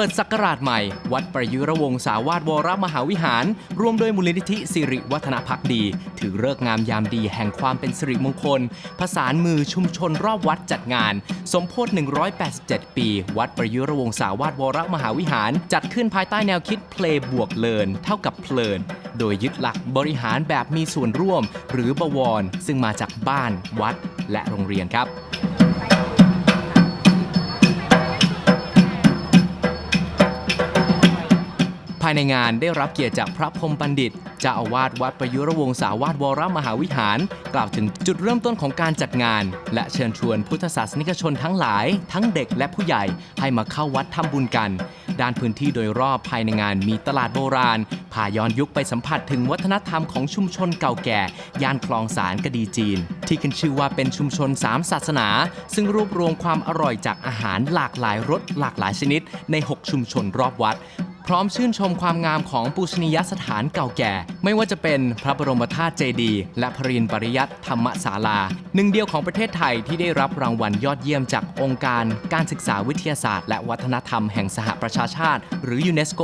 ปิดศักราชใหม่ วัดประยุรวงศาวาสวรมหาวิหารร่วมโดยมูลนิธิสิริวัฒนพักดี ถือเลิกงามยามดีแห่งความเป็นสิริมงคล ผสานมือชุมชนรอบวัดจัดงาน สมโพธิ187 ปี วัดประยุรวงศาวาสวรมหาวิหาร จัดขึ้นภายใต้แนวคิดเพลย์บวกเลินเท่ากับเพลิน โดยยึดหลักบริหารแบบมีส่วนร่วม หรือบวร ซึ่งมาจากบ้านวัด และโรงเรียนครับายในงานได้รับเกียรติจากพระพรมบัณฑิตเจ้าอาวาสวัดประยุรวงศาวาสวรมหาวิหาร กล่าวถึงจุดเริ่มต้นของการจัดงาน และเชิญชวนพุทธศาสนิกชนทั้งหลาย ทั้งเด็กและผู้ใหญ่ให้มาเข้าวัดทำบุญกัน ด้านพื้นที่โดยรอบภายในงานมีตลาดโบราณพาย้อนยุคไปสัมผัสถึงวัฒนธรรมของชุมชนเก่าแก่ ย่านคลองสารกดีจีน ที่ขึ้นชื่อว่าเป็นชุมชนสามศาสนา ซึ่งรวบรวมความอร่อยจากอาหารหลากหลายรสหลากหลายชนิด ใน 6 ชุมชนรอบวัด พร้อมชื่นชมความงามของปูชนียสถานเก่าแก่ ไม่ว่าจะเป็นพระบรมธาตุเจดีย์และพระรินปริยัติธรรมศาลา หนึ่งเดียวของประเทศไทยที่ได้รับรางวัลยอดเยี่ยมจากองค์การการศึกษาวิทยาศาสตร์ และวัฒนธรรมแห่งสหประชาชาติ หรือยูเนสโก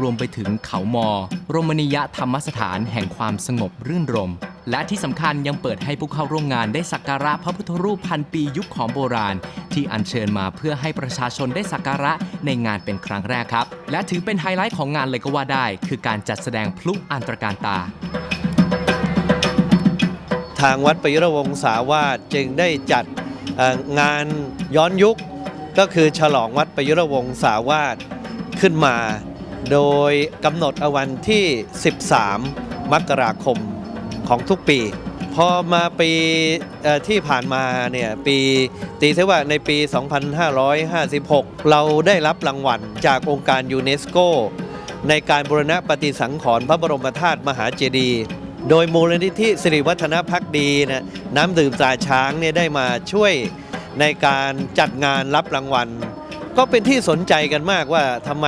รวมไปถึงเขามอรมณียธรรมสถานแห่งความสงบรื่นรมและที่สำคัญยังเปิดให้ผู้เข้าร่วมงานได้สักการะพระพุทธรูปพันปียุคของโบราณ ที่อัญเชิญมาเพื่อให้ประชาชนได้สักการะในงานเป็นครั้งแรกครับ และถือเป็นไฮไลท์ของงานเลยก็ว่าได้ คือการจัดแสดงพลุอันตรการตา ทางวัดปยุรวงศาวาสจึงได้จัดงานย้อนยุค ก็คือฉลองวัดปยุรวงศาวาสขึ้นมา โดยกำหนดอวันที่ 13 มกราคมของทุกปี พอมาปีที่ผ่านมาเนี่ยปีตีเสว่าในปี 2556 เราได้รับรางวัลจากองค์การยูเนสโกในการบูรณะปฏิสังขรณ์พระบรมธาตุมหาเจดีย์โดยมูลนิธิสิริวัฒนพักดีนะน้ำดื่มตาช้างเนี่ยได้มาช่วยในการจัดงานรับรางวัล ก็เป็นที่สนใจกันมากว่าทำไม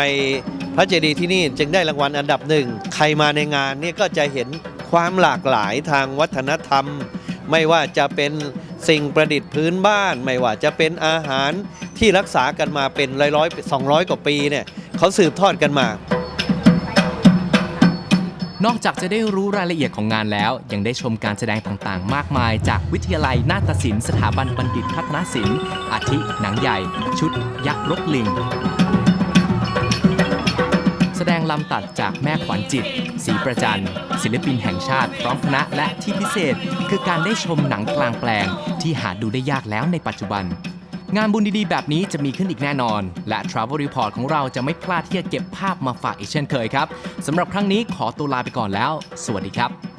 พระเจดีย์ที่นี่จึงได้รางวัลอันดับหนึ่ง ใครมาในงานเนี่ยก็จะเห็น ความหลากหลายทางวัฒนธรรม ไม่ว่าจะเป็นสิ่งประดิษฐ์พื้นบ้าน ไม่ว่าจะเป็นอาหารที่รักษากันมาเป็นร้อยร้อยสองร้อยกว่าปีเนี่ยเขาสืบทอดกันมา นอกจากจะได้รู้รายละเอียดของงานแล้ว ยังได้ชมการแสดงต่างๆ มากมาย จากวิทยาลัยนาฏศิลป์สถาบันบัณฑิตพัฒนศิลป์อาทิหนังใหญ่ ชุด ยักษ์รกลิง ลำตัดจากแม่ขวัญจิตศรีประจันศิลปินแห่งชาติพร้อมคณะและที่พิเศษ คือการได้ชมหนังกลางแปลง ที่หาดูได้ยากแล้วในปัจจุบัน งานบุญดีๆ แบบนี้จะมีขึ้นอีกแน่นอน และ Travel Report ของเราจะไม่พลาดที่จะเก็บภาพมาฝากอีกเช่นเคยครับสำหรับครั้งนี้ขอตัวลาไปก่อนแล้ว สวัสดีครับ